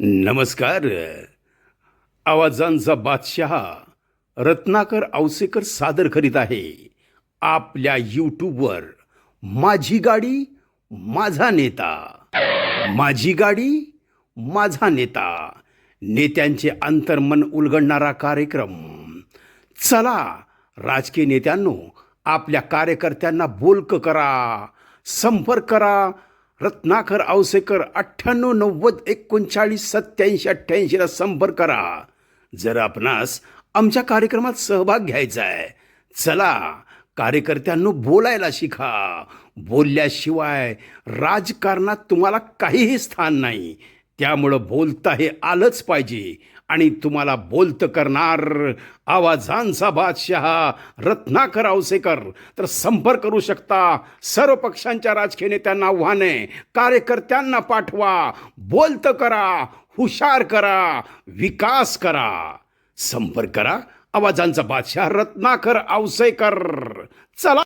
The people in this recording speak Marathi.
नमस्कार. आवाजांचा बादशहा रत्नाकर औसेकर सादर करीत आहे आपल्या यूट्यूबवर माझी गाडी माझा नेता. माझी गाडी माझा नेता. नेत्यांचे अंतर्मन उलगडणारा कार्यक्रम. चला राजकीय नेत्यांनो आपल्या कार्यकर्त्यांना बोलक करा संपर्क करा रत्नाकर औसेकर अठ्ठ्याण्णव नव्वद एकोणचाळीस सत्याऐंशी अठ्ठ्याऐंशीला संपर्क करा. जर आपणास आमच्या कार्यक्रमात सहभाग घ्यायचा आहे. चला कार्यकर्त्यांनो बोलायला शिका. बोलल्याशिवाय राजकारणात तुम्हाला काहीही स्थान नाही. त्यामुळं बोलता हे आलंच पाहिजे. आणि तुम्हाला बोलतं करणार आवाजांचा बादशहा रत्नाकर आवसेकर. तर संपर्क करू शकता सर्व पक्षांच्या राजकीय नेत्यांना आव्हान आहे कार्यकर्त्यांना पाठवा. बोलतं करा हुशार करा विकास करा. संपर्क करा आवाजांचा बादशहा रत्नाकर आवसेकर. चला!